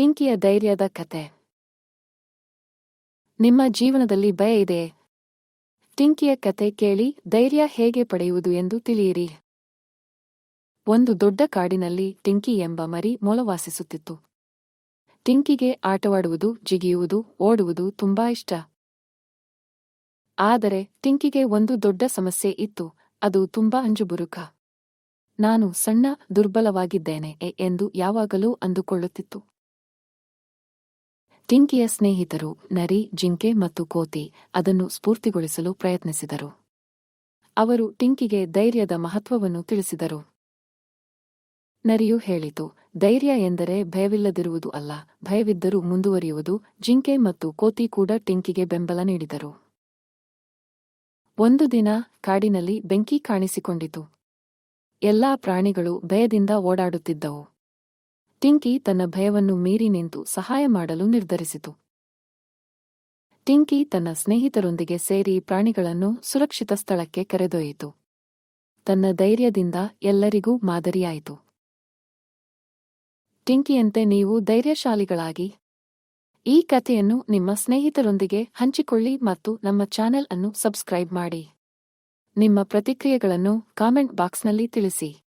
ಟಿಂಕಿಯ ಧೈರ್ಯದ ಕತೆ. ನಿಮ್ಮ ಜೀವನದಲ್ಲಿ ಭಯ ಇದೆ. ಟಿಂಕಿಯ ಕತೆ ಕೇಳಿ ಧೈರ್ಯ ಹೇಗೆ ಪಡೆಯುವುದು ಎಂದು ತಿಳಿಯಿರಿ. ಒಂದು ದೊಡ್ಡ ಕಾಡಿನಲ್ಲಿ ಟಿಂಕಿ ಎಂಬ ಮರಿ ಮೊಲವಾಸಿಸುತ್ತಿತ್ತು ಟಿಂಕಿಗೆ ಆಟವಾಡುವುದು, ಜಿಗಿಯುವುದು, ಓಡುವುದು ತುಂಬಾ ಇಷ್ಟ. ಆದರೆ ಟಿಂಕಿಗೆ ಒಂದು ದೊಡ್ಡ ಸಮಸ್ಯೆ ಇತ್ತು, ಅದು ತುಂಬಾ ಅಂಜುಬುರುಕ. ನಾನು ಸಣ್ಣ, ದುರ್ಬಲವಾಗಿದ್ದೇನೆ ಎಂದು ಯಾವಾಗಲೂ ಅಂದುಕೊಳ್ಳುತ್ತಿತ್ತು. ಟಿಂಕಿಯ ಸ್ನೇಹಿತರು ನರಿ, ಜಿಂಕೆ ಮತ್ತು ಕೋತಿ ಅದನ್ನು ಸ್ಫೂರ್ತಿಗೊಳಿಸಲು ಪ್ರಯತ್ನಿಸಿದರು. ಅವರು ಟಿಂಕಿಗೆ ಧೈರ್ಯದ ಮಹತ್ವವನ್ನು ತಿಳಿಸಿದರು. ನರಿಯು ಹೇಳಿತು, ಧೈರ್ಯ ಎಂದರೆ ಭಯವಿಲ್ಲದಿರುವುದು ಅಲ್ಲ, ಭಯವಿದ್ದರೂ ಮುಂದುವರಿಯುವುದು ಜಿಂಕೆ ಮತ್ತು ಕೋತಿ ಕೂಡ ಟಿಂಕಿಗೆ ಬೆಂಬಲ ನೀಡಿದರು. ಒಂದು ದಿನ ಕಾಡಿನಲ್ಲಿ ಬೆಂಕಿ ಕಾಣಿಸಿಕೊಂಡಿತು. ಎಲ್ಲಾ ಪ್ರಾಣಿಗಳು ಭಯದಿಂದ ಓಡಾಡುತ್ತಿದ್ದವು. ಟಿಂಕಿ ತನ್ನ ಭಯವನ್ನು ಮೀರಿ ನಿಂತು ಸಹಾಯ ಮಾಡಲು ನಿರ್ಧರಿಸಿತು. ಟಿಂಕಿ ತನ್ನ ಸ್ನೇಹಿತರೊಂದಿಗೆ ಸೇರಿ ಪ್ರಾಣಿಗಳನ್ನು ಸುರಕ್ಷಿತ ಸ್ಥಳಕ್ಕೆ ಕರೆದೊಯ್ಯಿತು. ತನ್ನ ಧೈರ್ಯದಿಂದ ಎಲ್ಲರಿಗೂ ಮಾದರಿಯಾಯಿತು. ಟಿಂಕಿಯಂತೆ ನೀವು ಧೈರ್ಯಶಾಲಿಗಳಾಗಿ. ಈ ಕಥೆಯನ್ನು ನಿಮ್ಮ ಸ್ನೇಹಿತರೊಂದಿಗೆ ಹಂಚಿಕೊಳ್ಳಿ ಮತ್ತು ನಮ್ಮ ಚಾನೆಲ್ ಅನ್ನು ಸಬ್ಸ್ಕ್ರೈಬ್ ಮಾಡಿ. ನಿಮ್ಮ ಪ್ರತಿಕ್ರಿಯೆಗಳನ್ನು ಕಾಮೆಂಟ್ ಬಾಕ್ಸ್ನಲ್ಲಿ ತಿಳಿಸಿ.